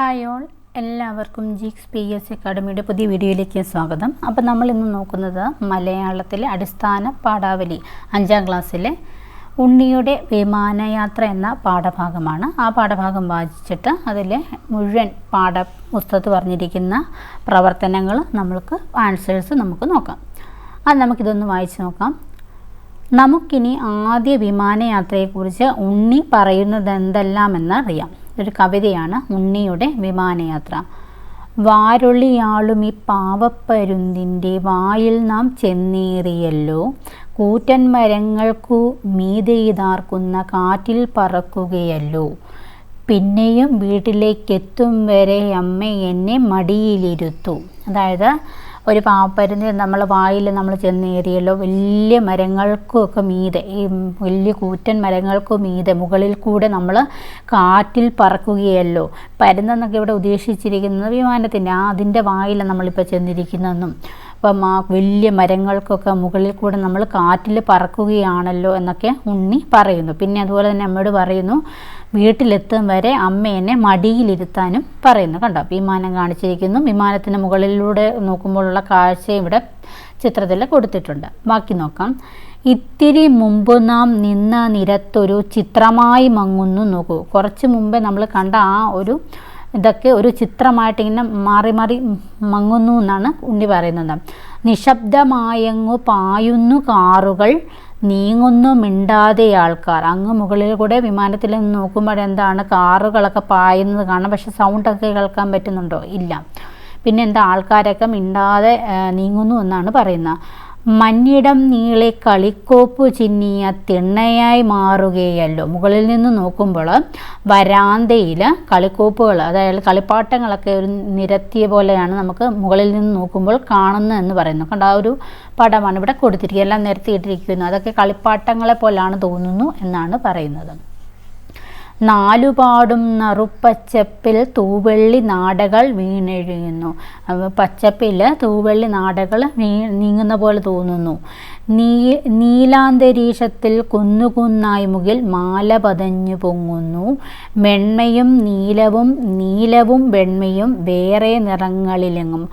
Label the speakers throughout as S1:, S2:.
S1: Hi all. എല്ലാവർക്കും ജിക്സ് P S അക്കാഡമിയുടെ പുതിയ വീഡിയോയിലേക്ക് സ്വാഗതം. അപ്പോൾ നമ്മൾ ഇന്ന് നോക്കുന്നത് മലയാളത്തിലെ അടിസ്ഥാന പാഠാവലി അഞ്ചാം ക്ലാസ്സിലെ ഉണ്ണിയുടെ വിമാനയാത്ര എന്ന പാഠഭാഗമാണ്. ആ പാഠഭാഗം വായിച്ചിട്ട് അതിലെ മുഴുവൻ പാഠ പുസ്തകത്ത് പറഞ്ഞിരിക്കുന്ന പ്രവർത്തനങ്ങൾ നമ്മൾക്ക് ആൻസേഴ്സ് നമുക്ക് നോക്കാം. അത് നമുക്കിതൊന്ന് വായിച്ച് നോക്കാം. നമുക്കിനി ആദ്യ വിമാനയാത്രയെക്കുറിച്ച് ഉണ്ണി പറയുന്നത് എന്തെല്ലാമെന്ന് അറിയാം ഒരു കവിതയാണ് ഉണ്ണിയുടെ വിമാനയാത്ര. വാരൊളിയാളും ഈ പാവപ്പരുന്തിന്റെ വായിൽ നാം ചെന്നേറിയല്ലോ. കൂറ്റൻ മരങ്ങൾക്കു മീതെയ്താർക്കുന്ന കാറ്റിൽ പറക്കുകയല്ലോ. പിന്നെയും വീട്ടിലേക്കെത്തും വരെ അമ്മ എന്നെ മടിയിലിരുത്തു. അതായത് ഒരു പാപ്പരുന്ന് നമ്മൾ വായിൽ നമ്മൾ ചെന്നേറിയല്ലോ. വലിയ മരങ്ങൾക്കൊക്കെ മീതെ ഈ വലിയ കൂറ്റൻ മരങ്ങൾക്ക് മീതെ മുകളിൽ കൂടെ നമ്മൾ കാറ്റിൽ പറക്കുകയല്ലോ. പരുന്നെന്നൊക്കെ ഇവിടെ ഉദ്ദേശിച്ചിരിക്കുന്നത് വിമാനത്തിന്റെ ആ അതിന്റെ വായിൽ നമ്മളിപ്പോൾ ചെന്നിരിക്കുന്നതെന്നും അപ്പം ആ വലിയ മരങ്ങൾക്കൊക്കെ മുകളിൽ കൂടെ നമ്മൾ കാറ്റിൽ പറക്കുകയാണല്ലോ എന്നൊക്കെ ഉണ്ണി പറയുന്നു. പിന്നെ അതുപോലെ തന്നെ അമ്മയോട് പറയുന്നു വീട്ടിലെത്തും വരെ അമ്മ എന്നെ മടിയിലിരുത്താനും പറയുന്നു. കണ്ടോ? വിമാനം കാണിച്ചിരിക്കുന്നു. വിമാനത്തിന് മുകളിലൂടെ നോക്കുമ്പോഴുള്ള കാഴ്ച ഇവിടെ ചിത്രത്തിൽ കൊടുത്തിട്ടുണ്ട്. ബാക്കി നോക്കാം. ഇത്തിരി മുമ്പ് നാം നിന്ന നിരത്തൊരു ചിത്രമായി മങ്ങുന്നു നോക്കൂ. കുറച്ച് മുമ്പേ നമ്മൾ കണ്ട ആ ഒരു ഇതൊക്കെ ഒരു ചിത്രമായിട്ട് ഇങ്ങനെ മാറി മാറി മങ്ങുന്നു എന്നാണ് ഉണ്ണി പറയുന്നത്. നിശബ്ദമായങ്ങു പായുന്നു കാറുകൾ നീങ്ങുന്നു മിണ്ടാതെ ആൾക്കാർ. അങ്ങ് മുകളിൽ കൂടെ വിമാനത്തിൽ നിന്ന് നോക്കുമ്പോൾ എന്താണ്? കാറുകളൊക്കെ പായുന്നത് കാണാം. പക്ഷെ സൗണ്ടൊക്കെ കേൾക്കാൻ പറ്റുന്നുണ്ടോ? ഇല്ല. പിന്നെ എന്താ? ആൾക്കാരൊക്കെ മിണ്ടാതെ നീങ്ങുന്നു എന്നാണ് പറയുന്നത്. മഞ്ഞിടം നീളെ കളിക്കോപ്പ് ചിന്നിയ തിണ്ണയായി മാറുകയല്ലോ. മുകളിൽ നിന്ന് നോക്കുമ്പോൾ വരാന്തയിൽ കളിക്കോപ്പുകൾ അതായത് കളിപ്പാട്ടങ്ങളൊക്കെ ഒരു നിരത്തിയ പോലെയാണ് നമുക്ക് മുകളിൽ നിന്ന് നോക്കുമ്പോൾ കാണുന്നത് എന്ന് പറയുന്നു. കണ്ട ആ ഒരു പടമാണ് ഇവിടെ കൊടുത്തിരിക്കുക എല്ലാം നിരത്തിയിട്ടിരിക്കുന്നു. അതൊക്കെ കളിപ്പാട്ടങ്ങളെ പോലാണ് തോന്നുന്നു എന്നാണ് പറയുന്നത്. നാലുപാടും നറുപ്പച്ചപ്പിൽ തൂവെള്ളി നാടകൾ വീണെഴിയുന്നു. പച്ചപ്പിൽ തൂവെള്ളി നാടകൾ വീ നീങ്ങുന്ന പോലെ തോന്നുന്നു. നീ നീലാന്തരീക്ഷത്തിൽ കുന്നുകുന്നായി മുകിൽ മാല പതഞ്ഞു പൊങ്ങുന്നു. വെണ്മയും നീലവും നീലവും വെണ്മയും വേറെ നിറങ്ങളിലെങ്ങും.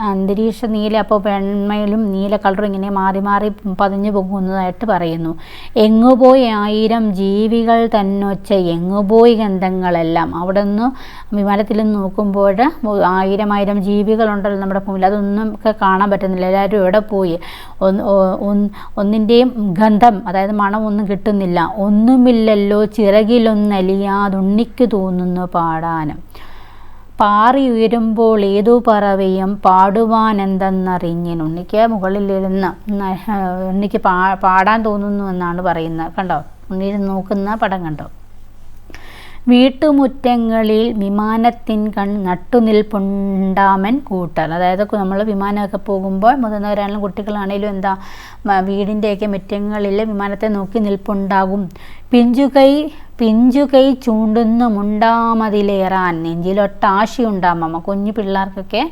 S1: അന്തരീക്ഷ നീല അപ്പോൾ വെണ്മയിലും നീല കളറും ഇങ്ങനെ മാറി മാറി പതഞ്ഞു പൊങ്ങുന്നതായിട്ട് പറയുന്നു. എങ്ങുപോയി ആയിരം ജീവികൾ തന്നൊച്ച എങ്ങുപോയി ഗന്ധങ്ങളെല്ലാം. അവിടെ നിന്ന് വിമാനത്തിൽ നിന്ന് നോക്കുമ്പോൾ ആയിരം ആയിരം ജീവികളുണ്ടല്ലോ നമ്മുടെ ഭൂമിയിൽ. അതൊന്നും ഒക്കെ കാണാൻ പറ്റുന്നില്ല. എല്ലാവരും എവിടെ പോയി? ഒന്ന് ഒന്നിന്റെയും ഗന്ധം അതായത് മണം ഒന്നും കിട്ടുന്നില്ല. ഒന്നുമില്ലല്ലോ ചിറകിലൊന്നലിയാതുണ്ണിക്ക് തോന്നുന്നു പാടാനും. പാറി ഉയരുമ്പോൾ ഏതു പറവയും പാടുവാൻ എന്തെന്നറിഞ്ഞു ഉണ്ണിക്ക് മുകളിലിരുന്ന് ഉണ്ണിക്ക് പാ പാടാൻ തോന്നുന്നു എന്നാണ് പറയുന്നത്. കണ്ടോ? ഉണ്ണിയിൽ നോക്കുന്ന പടം കണ്ടോ? വീട്ടുമുറ്റങ്ങളിൽ വിമാനത്തിൻ കൺ നട്ടുനിൽപ്പുണ്ടാമൻ കൂട്ടർ അതായത് നമ്മൾ വിമാനമൊക്കെ പോകുമ്പോൾ മുതിർന്നവരാണെങ്കിലും കുട്ടികളാണെങ്കിലും എന്താ വീടിന്റെയൊക്കെ മുറ്റങ്ങളിൽ വിമാനത്തെ നോക്കി നിൽപ്പുണ്ടാകും. പിഞ്ചുകൈ പിഞ്ചുകൈ ചൂണ്ടുന്ന മുണ്ടാമതിലേറാൻ നെഞ്ചിലൊട്ടാശയുണ്ടാമ കുഞ്ഞു പിള്ളേർക്കൊക്കെ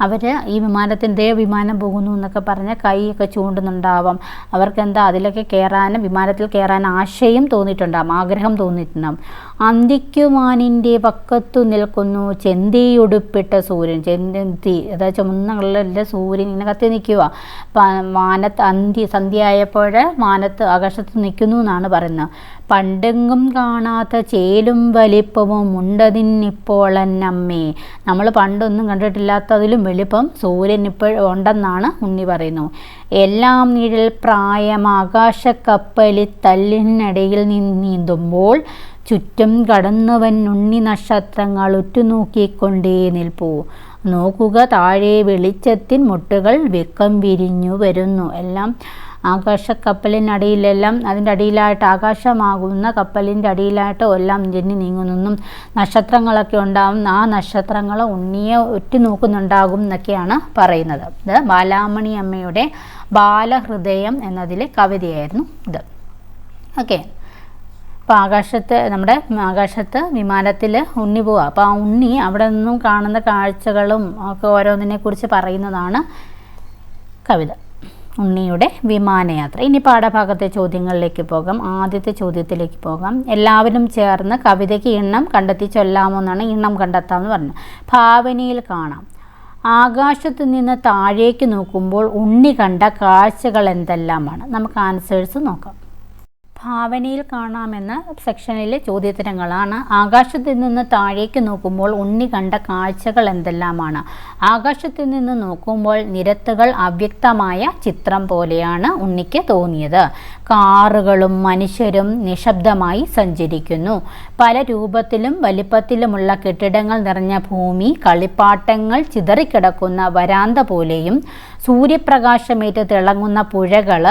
S1: അവർ ഈ വിമാനത്തിന്റെ വിമാനം പോകുന്നു എന്നൊക്കെ പറഞ്ഞ് കൈയൊക്കെ ചൂണ്ടുന്നുണ്ടാവാം. അവർക്ക് എന്താ അതിലൊക്കെ കയറാനും വിമാനത്തിൽ കയറാൻ ആശയം തോന്നിയിട്ടുണ്ടാകും ആഗ്രഹം തോന്നിയിട്ടുണ്ടാകും അന്തിക്കുമാനിന്റെ പക്കത്തു നിൽക്കുന്നു ചെന്തിയുടുപ്പിട്ട സൂര്യൻ. ചെന്തി അതായത് ചുമന്ന കളറിലെ സൂര്യൻ ഇങ്ങനെ കത്തി നിൽക്കുക. മാനത്ത് അന്തി സന്ധ്യയായപ്പോൾ മാനത്ത് ആകാശത്ത് നിൽക്കുന്നു എന്നാണ് പറയുന്നത്. പണ്ടെങ്കും കാണാത്ത ചേലും വലിപ്പവും ഉണ്ടതിനിപ്പോളന്നമ്മേ നമ്മൾ പണ്ടൊന്നും കണ്ടിട്ടില്ലാത്തതിലും വലിപ്പം സൂര്യൻ ഇപ്പോൾ ഉണ്ടെന്നാണ് ഉണ്ണി പറയുന്നു. എല്ലാം നിഴൽ പ്രായം ആകാശക്കപ്പലി തല്ലിനടിയിൽ നിന്ന് നീന്തുമ്പോൾ ചുറ്റും കടന്നവൻ ഉണ്ണി നക്ഷത്രങ്ങൾ ഉറ്റുനോക്കിക്കൊണ്ടേ നിൽപ്പൂ. നോക്കുക താഴെ വെളിച്ചത്തിൻ മുട്ടുകൾ വെക്കം വിരിഞ്ഞു വരുന്നു. എല്ലാം ആകാശക്കപ്പലിനടിയിലെല്ലാം അതിന്റെ അടിയിലായിട്ട് ആകാശമാകുന്ന കപ്പലിന്റെ അടിയിലായിട്ട് എല്ലാം ജന്നി നീങ്ങുന്നെന്നും നക്ഷത്രങ്ങളൊക്കെ ഉണ്ടാവും. ആ നക്ഷത്രങ്ങൾ ഉണ്ണിയെ ഉറ്റുനോക്കുന്നുണ്ടാകും എന്നൊക്കെയാണ് പറയുന്നത്. ഇത് ബാലാമണി അമ്മയുടെ ബാലഹൃദയം എന്നതിലെ കവിതയായിരുന്നു ഇത്. ഓക്കെ. അപ്പോൾ ആകാശത്ത് നമ്മുടെ ആകാശത്ത് വിമാനത്തിൽ ഉണ്ണി പോവുക അപ്പോൾ ആ ഉണ്ണി അവിടെ നിന്നും കാണുന്ന കാഴ്ചകളും ഒക്കെ ഓരോന്നിനെ കുറിച്ച് പറയുന്നതാണ് കവിത. ഉണ്ണിയുടെ വിമാനയാത്ര. ഇനി പാഠഭാഗത്തെ ചോദ്യങ്ങളിലേക്ക് പോകാം. ആദ്യത്തെ ചോദ്യത്തിലേക്ക് പോകാം. എല്ലാവരും ചേർന്ന് കവിതയ്ക്ക് എണ്ണം കണ്ടെത്തി ചൊല്ലാമോ എന്നാണ് എണ്ണം കണ്ടെത്താമെന്ന് പറഞ്ഞു ഭാവനയിൽ കാണാം. ആകാശത്ത് നിന്ന് താഴേക്ക് നോക്കുമ്പോൾ ഉണ്ണി കണ്ട കാഴ്ചകൾ എന്തെല്ലാമാണ്? നമുക്ക് ആൻസേഴ്സ് നോക്കാം. ഭാവനയിൽ കാണാമെന്ന സെക്ഷനിലെ ചോദ്യോത്തരങ്ങളാണ് ആകാശത്തിൽ നിന്ന് താഴേക്ക് നോക്കുമ്പോൾ ഉണ്ണി കണ്ട കാഴ്ചകൾ എന്തെല്ലാമാണ്? ആകാശത്തിൽ നിന്ന് നോക്കുമ്പോൾ നിരത്തുകൾ അവ്യക്തമായ ചിത്രം പോലെയാണ് ഉണ്ണിക്ക് തോന്നിയത്. കാറുകളും മനുഷ്യരും നിശബ്ദമായി സഞ്ചരിക്കുന്നു. പല രൂപത്തിലും വലിപ്പത്തിലുമുള്ള കെട്ടിടങ്ങൾ നിറഞ്ഞ ഭൂമി കളിപ്പാട്ടങ്ങൾ ചിതറിക്കിടക്കുന്ന വരാന്ത പോലെയും സൂര്യപ്രകാശമേറ്റ് തിളങ്ങുന്ന പുഴകൾ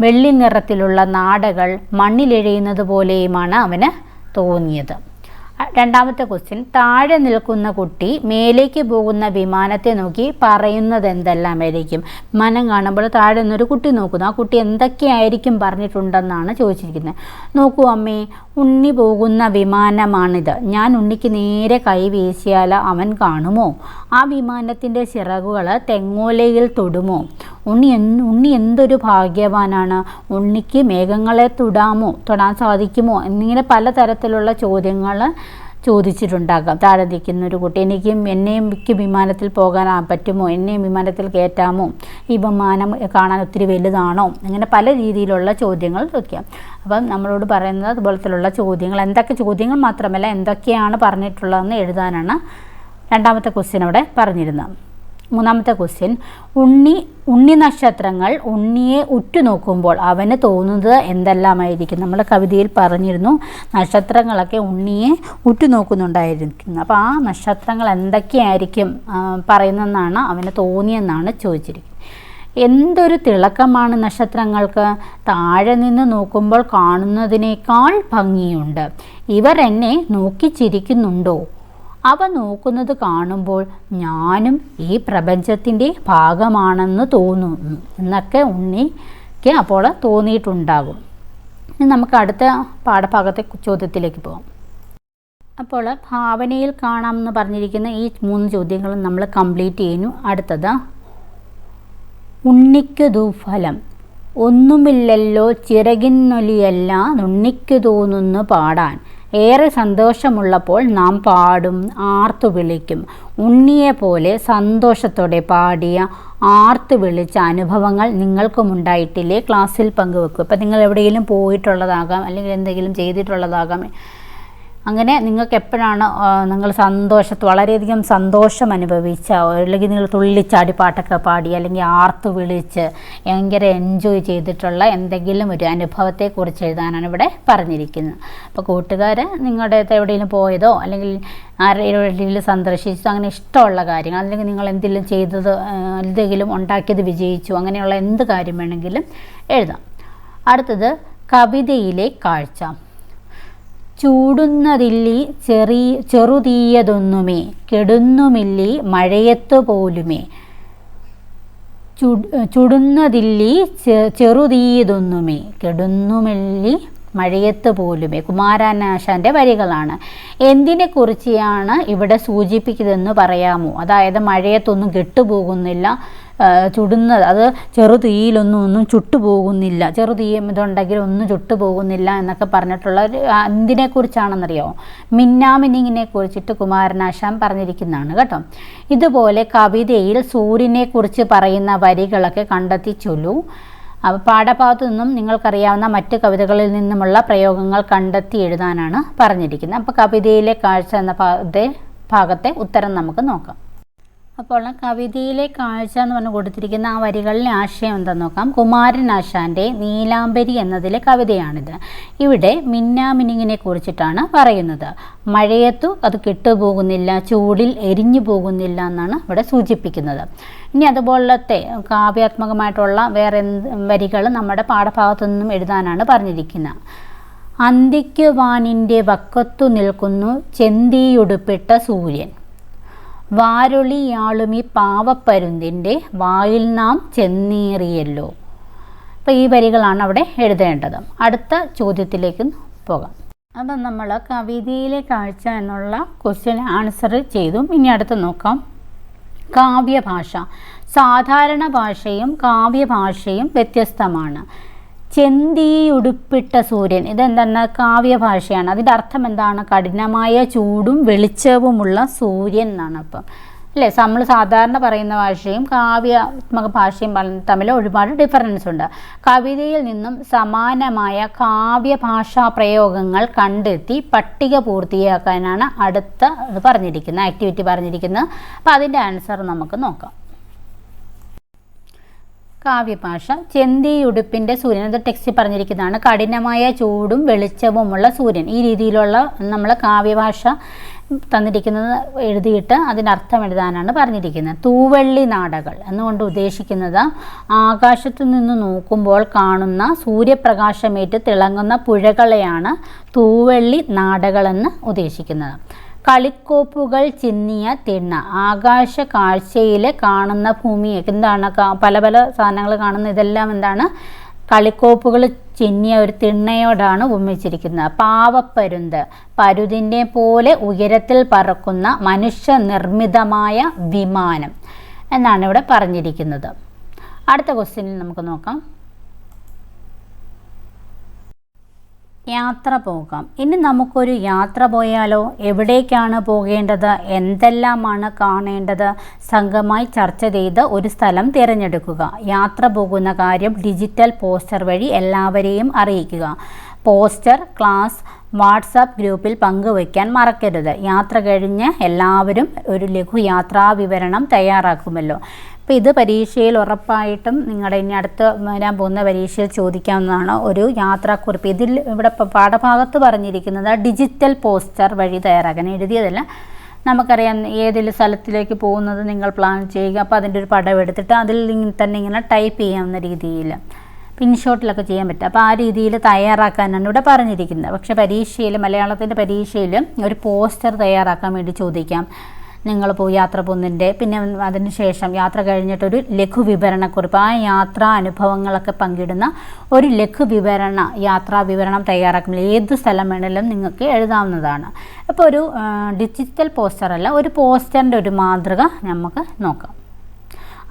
S1: വെള്ളി നിറത്തിലുള്ള നാടകൾ മണ്ണിലെഴയുന്നത് പോലെയുമാണ് അവന് തോന്നിയത്. രണ്ടാമത്തെ ക്വസ്റ്റ്യൻ താഴെ നിൽക്കുന്ന കുട്ടി മേലേക്ക് പോകുന്ന വിമാനത്തെ നോക്കി പറയുന്നത് എന്തെല്ലാമായിരിക്കും വിമാനം കാണുമ്പോൾ താഴെ നിന്നൊരു കുട്ടി നോക്കുന്നു. ആ കുട്ടി എന്തൊക്കെയായിരിക്കും പറഞ്ഞിട്ടുണ്ടെന്നാണ് ചോദിച്ചിരിക്കുന്നത്. നോക്കൂ അമ്മേ ഉണ്ണി പോകുന്ന വിമാനമാണിത്. ഞാൻ ഉണ്ണിക്ക് നേരെ കൈ വീശിയാൽ അവൻ കാണുമോ? ആ വിമാനത്തിന്റെ ചിറകുകൾ തെങ്ങോലയിൽ തൊടുമോ? ഉണ്ണി എന്ന് ഉണ്ണി എന്തൊരു ഭാഗ്യവാനാണ്. ഉണ്ണിക്ക് മേഘങ്ങളെ തൊടാമോ തൊടാൻ സാധിക്കുമോ എന്നിങ്ങനെ പലതരത്തിലുള്ള ചോദ്യങ്ങൾ ചോദിച്ചിട്ടുണ്ടാകാം. താഴെ നിൽക്കുന്ന ഒരു കുട്ടി എനിക്കും എന്നെയും എനിക്ക് വിമാനത്തിൽ പോകാൻ പറ്റുമോ എന്നെയും വിമാനത്തിൽ കയറ്റാമോ ഈ വിമാനം കാണാൻ ഒത്തിരി വലുതാണോ അങ്ങനെ പല രീതിയിലുള്ള ചോദ്യങ്ങൾ ചോദിക്കാം. അപ്പം നമ്മളോട് പറയുന്നത് അതുപോലത്തിലുള്ള ചോദ്യങ്ങൾ എന്തൊക്കെ ചോദ്യങ്ങൾ മാത്രമല്ല എന്തൊക്കെയാണ് പറഞ്ഞിട്ടുള്ളതെന്ന് എഴുതാനാണ് രണ്ടാമത്തെ ക്വസ്റ്റ്യൻ അവിടെ പറഞ്ഞിരുന്നത്. മൂന്നാമത്തെ ക്വസ്റ്റ്യൻ ഉണ്ണി ഉണ്ണി നക്ഷത്രങ്ങൾ ഉണ്ണിയെ ഉറ്റുനോക്കുമ്പോൾ അവന് തോന്നുന്നത് എന്തെല്ലാമായിരിക്കും? നമ്മുടെ കവിതയിൽ പറഞ്ഞിരുന്നു നക്ഷത്രങ്ങളൊക്കെ ഉണ്ണിയെ ഉറ്റുനോക്കുന്നുണ്ടായിരിക്കുന്നു. അപ്പോൾ ആ നക്ഷത്രങ്ങൾ എന്തൊക്കെയായിരിക്കും പറയുന്നതെന്നാണ് അവന് തോന്നിയെന്നാണ് ചോദിച്ചിരിക്കുന്നത്. എന്തൊരു തിളക്കമാണ് നക്ഷത്രങ്ങൾക്ക്. താഴെ നിന്ന് നോക്കുമ്പോൾ കാണുന്നതിനേക്കാൾ ഭംഗിയുണ്ട്. ഇവർ എന്നെ നോക്കി ചിരിക്കുന്നുണ്ടോ അവ നോക്കുന്നത് കാണുമ്പോൾ ഞാനും ഈ പ്രപഞ്ചത്തിന്റെ ഭാഗമാണെന്ന് തോന്നുന്നു എന്നൊക്കെ ഉണ്ണിക്ക് അപ്പോൾ തോന്നിയിട്ടുണ്ടാകും. ഇനി നമുക്ക് അടുത്ത പാഠഭാഗത്തെ ചോദ്യത്തിലേക്ക് പോകാം. അപ്പോൾ ഭാവനയിൽ കാണാമെന്ന് പറഞ്ഞിരിക്കുന്ന ഈ മൂന്ന് ചോദ്യങ്ങളും നമ്മൾ കംപ്ലീറ്റ് ചെയ്യുന്നു. അടുത്തത് ഉണ്ണിക്ക് ദുഫലം. ഒന്നുമില്ലല്ലോ ചിറകിന്നൊലിയല്ല ഉണ്ണിക്ക് തോന്നുന്നു പാടാൻ. ഏറെ സന്തോഷമുള്ളപ്പോൾ നാം പാടും ആർത്തു വിളിക്കും. ഉണ്ണിയെ പോലെ സന്തോഷത്തോടെ പാടിയ ആർത്തു വിളിച്ച അനുഭവങ്ങൾ നിങ്ങൾക്കും ഉണ്ടായിട്ടില്ലേ ക്ലാസ്സിൽ പങ്കുവെക്കും. ഇപ്പം നിങ്ങൾ എവിടെയെങ്കിലും പോയിട്ടുള്ളതാകാം അല്ലെങ്കിൽ എന്തെങ്കിലും ചെയ്തിട്ടുള്ളതാകാം. അങ്ങനെ നിങ്ങൾക്ക് എപ്പോഴാണ് നിങ്ങൾ സന്തോഷത്ത് വളരെയധികം സന്തോഷം അനുഭവിച്ച അല്ലെങ്കിൽ നിങ്ങൾ തുള്ളിച്ചാടി പാട്ടൊക്കെ പാടി അല്ലെങ്കിൽ ആർത്ത് വിളിച്ച് ഭയങ്കര എൻജോയ് ചെയ്തിട്ടുള്ള എന്തെങ്കിലും ഒരു അനുഭവത്തെക്കുറിച്ച് എഴുതാനാണ് ഇവിടെ പറഞ്ഞിരിക്കുന്നത്. അപ്പോൾ കൂട്ടുകാർ നിങ്ങളുടെ എവിടെയെങ്കിലും പോയതോ അല്ലെങ്കിൽ ആരെങ്കിലും സന്ദർശിച്ചു അങ്ങനെ ഇഷ്ടമുള്ള കാര്യങ്ങൾ അല്ലെങ്കിൽ നിങ്ങൾ എന്തെങ്കിലും ചെയ്തത് എന്തെങ്കിലും ഉണ്ടാക്കിയത് വിജയിച്ചു അങ്ങനെയുള്ള എന്ത് കാര്യം വേണമെങ്കിലും എഴുതാം. അടുത്തത് കവിതയിലെ കാഴ്ച. ചൂടുന്നതില്ലി ചെറിയ ചെറുതീയതൊന്നുമേ കെടുന്നുമില്ലി മഴയത്തു പോലുമേ ചുട് ചുടുന്നതില്ലി ചെറുതീയതൊന്നുമേ കെടുന്നുമില്ലി മഴയത്ത് പോലുമേ കുമാരനാശാന്റെ വരികളാണ്. എന്തിനെക്കുറിച്ചാണ് ഇവിടെ സൂചിപ്പിക്കുന്നതെന്ന് പറയാമോ? അതായത് മഴയത്തൊന്നും കെട്ടുപോകുന്നില്ല. ചുടുന്നത്. അത് ചെറുതീയിലൊന്നും ഒന്നും ചുട്ടുപോകുന്നില്ല. ചെറുതീ ഇതുണ്ടെങ്കിൽ ഒന്നും ചുട്ടുപോകുന്നില്ല എന്നൊക്കെ പറഞ്ഞിട്ടുള്ള ഒരു എന്തിനെക്കുറിച്ചാണെന്നറിയാമോ മിന്നാമിനിങ്ങിനെ കുറിച്ചിട്ട് കുമാരനാശാൻ പറഞ്ഞിരിക്കുന്നതാണ് കേട്ടോ. ഇതുപോലെ കവിതയിൽ സൂര്യനെക്കുറിച്ച് പറയുന്ന വരികളൊക്കെ കണ്ടെത്തി ചൊല്ലു. പാഠഭാഗത്തു നിന്നും നിങ്ങൾക്കറിയാവുന്ന മറ്റ് കവിതകളിൽ നിന്നുമുള്ള പ്രയോഗങ്ങൾ കണ്ടെത്തി എഴുതാനാണ് പറഞ്ഞിരിക്കുന്നത്. അപ്പോൾ കവിതയിലെ കാഴ്ച എന്ന ഭാഗത്തെ ഭാഗത്തെ ഉത്തരം നമുക്ക് നോക്കാം. അപ്പോൾ കവിതയിലെ കാഴ്ച എന്ന് പറഞ്ഞ് കൊടുത്തിരിക്കുന്ന ആ വരികളിലെ ആശയം എന്താണെന്ന് നോക്കാം. കുമാരൻ ആശാന്റെ നീലാംബരി എന്നതിലെ കവിതയാണിത്. ഇവിടെ മിന്നാമിനിങ്ങിനെ കുറിച്ചിട്ടാണ് പറയുന്നത്. മഴയത്തു അത് കെട്ടുപോകുന്നില്ല ചൂടിൽ എരിഞ്ഞു പോകുന്നില്ല എന്നാണ് ഇവിടെ സൂചിപ്പിക്കുന്നത്. ഇനി അതുപോലത്തെ കാവ്യാത്മകമായിട്ടുള്ള വേറെ വരികൾ നമ്മുടെ പാഠഭാഗത്തു നിന്നും എഴുതാനാണ് പറഞ്ഞിരിക്കുന്നത്. അന്തിക്കുവാനിന്റെ വക്കത്തു നിൽക്കുന്നു ചെന്തിയുടുപ്പിട്ട സൂര്യൻ. വാരൊളിയാളുമി പാവപ്പരുന്തിന്റെ വായിൽ നാം ചെന്നേറിയല്ലോ. അപ്പോൾ ഈ വരികളാണ് അവിടെ എഴുതേണ്ടത്. അടുത്ത ചോദ്യത്തിലേക്ക് പോകാം. അപ്പം നമ്മൾ കവിതയിലെ കാഴ്ച എന്നുള്ള ക്വസ്റ്റ്യൻ ആൻസർ ചെയ്തു ഇനി അടുത്ത് നോക്കാം. കാവ്യഭാഷ. സാധാരണ ഭാഷയും കാവ്യഭാഷയും വ്യത്യസ്തമാണ്. ചെന്തിയുടുപ്പിട്ട സൂര്യൻ. ഇതെന്താണ് കാവ്യ ഭാഷയാണ്. അതിന്റെ അർത്ഥം എന്താണ്? കഠിനമായ ചൂടും വെളിച്ചവുമുള്ള സൂര്യൻ എന്നാണ് അപ്പം. അല്ലേ? നമ്മൾ സാധാരണ പറയുന്ന ഭാഷയും കാവ്യാത്മക ഭാഷയും തമ്മിൽ ഒരുപാട് ഡിഫറൻസ് ഉണ്ട്. കവിതയിൽ നിന്നും സമാനമായ കാവ്യ ഭാഷാ പ്രയോഗങ്ങൾ കണ്ടെത്തി പട്ടിക പൂർത്തിയാക്കാനാണ് അടുത്ത പറഞ്ഞിരിക്കുന്നത് ആക്ടിവിറ്റി പറഞ്ഞിരിക്കുന്നത്. അപ്പോൾ അതിന്റെ ആൻസർ നമുക്ക് നോക്കാം. കാവ്യഭാഷ ചെന്തിയുടുപ്പിന്റെ സൂര്യൻ. അത് ടെക്സ്റ്റ് പറഞ്ഞിരിക്കുന്നതാണ്. കഠിനമായ ചൂടും വെളിച്ചവുമുള്ള സൂര്യൻ. ഈ രീതിയിലുള്ള നമ്മൾ കാവ്യഭാഷ തന്നിരിക്കുന്നത് എഴുതിയിട്ട് അതിനർത്ഥം എഴുതാനാണ് പറഞ്ഞിരിക്കുന്നത്. തൂവെള്ളി നാടകൾ എന്നുകൊണ്ട് ഉദ്ദേശിക്കുന്നത് ആകാശത്തു നിന്ന് നോക്കുമ്പോൾ കാണുന്ന സൂര്യപ്രകാശമേറ്റ് തിളങ്ങുന്ന പുഴകളെയാണ് തൂവെള്ളി നാടകളെന്ന് ഉദ്ദേശിക്കുന്നത്. കളിക്കോപ്പുകൾ ചിന്നിയ തിണ്ണ. ആകാശ കാഴ്ചയിൽ കാണുന്ന ഭൂമി. എന്താണ് പല പല സാധനങ്ങൾ കാണുന്ന ഇതെല്ലാം എന്താണ്? കളിക്കോപ്പുകൾ ചിന്നിയ ഒരു തിണ്ണയോടാണ് ഉപമിച്ചിരിക്കുന്നത്. പാവപ്പരുന്ത്. പരുതിന്റെ പോലെ ഉയരത്തിൽ പറക്കുന്ന മനുഷ്യ നിർമ്മിതമായ വിമാനം. എന്നാണ് ഇവിടെ പറഞ്ഞിരിക്കുന്നത്. അടുത്ത ക്വസ്റ്റ്യനിൽ നമുക്ക് നോക്കാം. യാത്ര പോകാം. ഇനി നമുക്കൊരു യാത്ര പോയാലോ? എവിടേക്കാണ് പോകേണ്ടത്? എന്തെല്ലാമാണ് കാണേണ്ടത്? സംഘമായി ചർച്ച ചെയ്ത് ഒരു സ്ഥലം തിരഞ്ഞെടുക്കുക. യാത്ര പോകുന്ന കാര്യം ഡിജിറ്റൽ പോസ്റ്റർ വഴി എല്ലാവരെയും അറിയിക്കുക. പോസ്റ്റർ ക്ലാസ് വാട്സാപ്പ് ഗ്രൂപ്പിൽ പങ്കുവയ്ക്കാൻ മറക്കരുത്. യാത്ര കഴിഞ്ഞ് എല്ലാവരും ഒരു ലഘു യാത്രാ വിവരണം തയ്യാറാക്കുമല്ലോ. അപ്പോൾ ഇത് പരീക്ഷയിൽ ഉറപ്പായിട്ടും നിങ്ങളുടെ ഇനി അടുത്ത് വരാൻ പോകുന്ന പരീക്ഷയിൽ ചോദിക്കാവുന്നതാണ് ഒരു യാത്രാക്കുറിപ്പ്. ഇതിൽ ഇവിടെ പാഠഭാഗത്ത് പറഞ്ഞിരിക്കുന്നത് ഡിജിറ്റൽ പോസ്റ്റർ വഴി തയ്യാറാക്കാൻ. എഴുതിയതല്ല. നമുക്കറിയാം ഏതെങ്കിലും സ്ഥലത്തിലേക്ക് പോകുന്നത് നിങ്ങൾ പ്ലാൻ ചെയ്യുക. അപ്പോൾ അതിന്റെ ഒരു പടം എടുത്തിട്ട് അതിൽ തന്നെ ഇങ്ങനെ ടൈപ്പ് ചെയ്യാവുന്ന രീതിയിൽ പിൻഷോട്ടിലൊക്കെ ചെയ്യാൻ പറ്റും. അപ്പോൾ ആ രീതിയിൽ തയ്യാറാക്കാനാണ് ഇവിടെ പറഞ്ഞിരിക്കുന്നത്. പക്ഷേ പരീക്ഷയിൽ മലയാളത്തിന്റെ പരീക്ഷയിൽ ഒരു പോസ്റ്റർ തയ്യാറാക്കാൻ വേണ്ടി ചോദിക്കാം. നിങ്ങൾ പോയി യാത്ര പോകുന്നതിന്റെ പിന്നെ അതിനുശേഷം യാത്ര കഴിഞ്ഞിട്ടൊരു ലഘു വിവരണക്കുറിപ്പ് ആ യാത്രാ അനുഭവങ്ങളൊക്കെ പങ്കിടുന്ന ഒരു ലഘു വിവരണ യാത്രാ വിവരണം തയ്യാറാക്കുമ്പോൾ ഏത് സ്ഥലം വേണമെങ്കിലും നിങ്ങൾക്ക് എഴുതാവുന്നതാണ്. അപ്പോൾ ഒരു ഡിജിറ്റൽ പോസ്റ്റർ അല്ല ഒരു പോസ്റ്ററിന്റെ ഒരു മാതൃക നമുക്ക് നോക്കാം.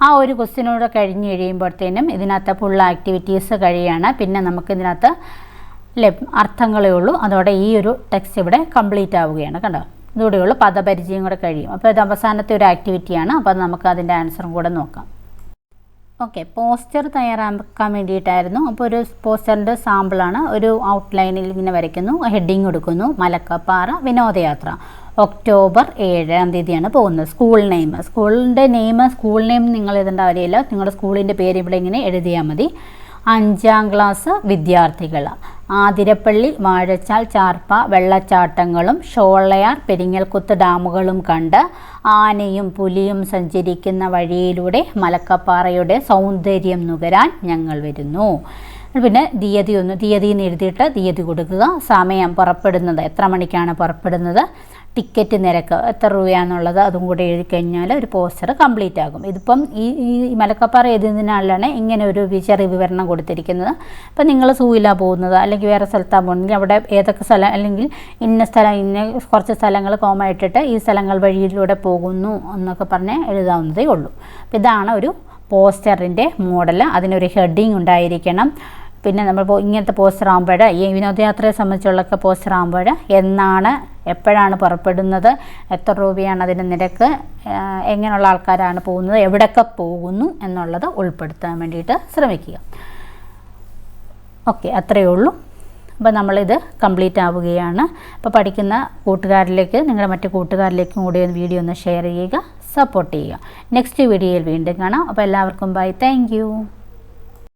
S1: ആ ഒരു ക്വസ്റ്റ്യനോട് കഴിഞ്ഞ് കഴിയുമ്പോഴത്തേനും ഇതിനകത്ത് ഫുൾ ആക്ടിവിറ്റീസ് കഴിയാണ്. പിന്നെ നമുക്ക് ഇതിനകത്ത് അല്ലേ അർത്ഥങ്ങളേ ഉള്ളൂ. അതോടെ ഈ ഒരു ടെക്സ്റ്റ് ഇവിടെ കംപ്ലീറ്റ് ആവുകയാണ്. കണ്ടോ? ഇതോടെയുള്ള പദപരിചയം കൂടെ കഴിയും. അപ്പോൾ ഇത് അവസാനത്തെ ഒരു ആക്ടിവിറ്റിയാണ് അപ്പോൾ അത് നമുക്ക് അതിന്റെ ആൻസറും കൂടെ നോക്കാം. ഓക്കെ പോസ്റ്റർ തയ്യാറാക്കാൻ വേണ്ടിയിട്ടായിരുന്നു. അപ്പോൾ ഒരു പോസ്റ്ററിന്റെ സാമ്പിളാണ് ഒരു ഔട്ട്ലൈനിൽ ഇങ്ങനെ വരയ്ക്കുന്നു. ഹെഡിങ് കൊടുക്കുന്നു. മലക്കപ്പാറ വിനോദയാത്ര. ഒക്ടോബർ ഏഴാം തീയതിയാണ് പോകുന്നത്. സ്കൂൾ നെയിം സ്കൂളിന്റെ നെയിം സ്കൂൾ നെയിം നിങ്ങൾ എഴുതേണ്ട കാര്യമില്ല. നിങ്ങളുടെ സ്കൂളിന്റെ പേര് ഇവിടെ ഇങ്ങനെ എഴുതിയാൽ മതി. അഞ്ചാം ക്ലാസ് വിദ്യാർത്ഥികൾ ആതിരപ്പള്ളി വാഴച്ചാൽ ചാർപ്പ വെള്ളച്ചാട്ടങ്ങളും ഷോളയാർ പെരിങ്ങൽക്കുത്ത് ഡാമുകളും കണ്ട് ആനയും പുലിയും സഞ്ചരിക്കുന്ന വഴിയിലൂടെ മലക്കപ്പാറയുടെ സൗന്ദര്യം നുകരാൻ ഞങ്ങൾ വരുന്നു. പിന്നെ തീയതി ഒന്ന് തീയതി എന്ന് എഴുതിയിട്ട് തീയതി കൊടുക്കുക. സമയം പുറപ്പെടുന്നത് എത്ര മണിക്കാണ് പുറപ്പെടുന്നത്? ടിക്കറ്റ് നിരക്ക് എത്ര രൂപയാണെന്നുള്ളത് അതും കൂടെ എഴുതി കഴിഞ്ഞാൽ ഒരു പോസ്റ്റർ കംപ്ലീറ്റ് ആകും. ഇതിപ്പം ഈ ഈ മലക്കപ്പാറ എഴുതുന്നതിനാലാണ് ഇങ്ങനെ ഒരു ചെറിയ വിവരണം കൊടുത്തിരിക്കുന്നത്. അപ്പം നിങ്ങൾ സൂയിലാണ് പോകുന്നത് അല്ലെങ്കിൽ വേറെ സ്ഥലത്താണ് പോകുന്നത് അവിടെ ഏതൊക്കെ സ്ഥലം അല്ലെങ്കിൽ ഇന്ന സ്ഥലം ഇന്ന കുറച്ച് സ്ഥലങ്ങൾ കോമ ഇട്ടിട്ട് ഈ സ്ഥലങ്ങൾ വഴിയിലൂടെ പോകുന്നു എന്നൊക്കെ പറഞ്ഞ് എഴുതാവുന്നതേ ഉള്ളൂ. അപ്പം ഇതാണ് ഒരു പോസ്റ്ററിന്റെ മോഡൽ അതിനൊരു ഹെഡിങ് ഉണ്ടായിരിക്കണം. പിന്നെ നമ്മൾ ഇങ്ങനത്തെ പോസ്റ്റർ ആകുമ്പോൾ ഈ വിനോദയാത്രയെ സംബന്ധിച്ചുള്ളൊക്കെ പോസ്റ്റർ ആകുമ്പോൾ എന്നാണ് എപ്പോഴാണ് പുറപ്പെടുന്നത് എത്ര രൂപയാണ് അതിന്റെ നിരക്ക് എങ്ങനെയുള്ള ആൾക്കാരാണ് പോകുന്നത് എവിടെയൊക്കെ പോകുന്നു എന്നുള്ളത് ഉൾപ്പെടുത്താൻ വേണ്ടിയിട്ട് ശ്രമിക്കുക. ഓക്കെ അത്രയേ ഉള്ളൂ. അപ്പോൾ നമ്മളിത് കംപ്ലീറ്റ് ആവുകയാണ്. അപ്പോൾ പഠിക്കുന്ന കൂട്ടുകാരിലേക്ക് നിങ്ങളുടെ മറ്റു കൂട്ടുകാരിലേക്കും കൂടി വീഡിയോ ഒന്ന് ഷെയർ ചെയ്യുക സപ്പോർട്ട് ചെയ്യുക. നെക്സ്റ്റ് വീഡിയോയിൽ വീണ്ടും കാണാം. അപ്പോൾ എല്ലാവർക്കും ബൈ താങ്ക്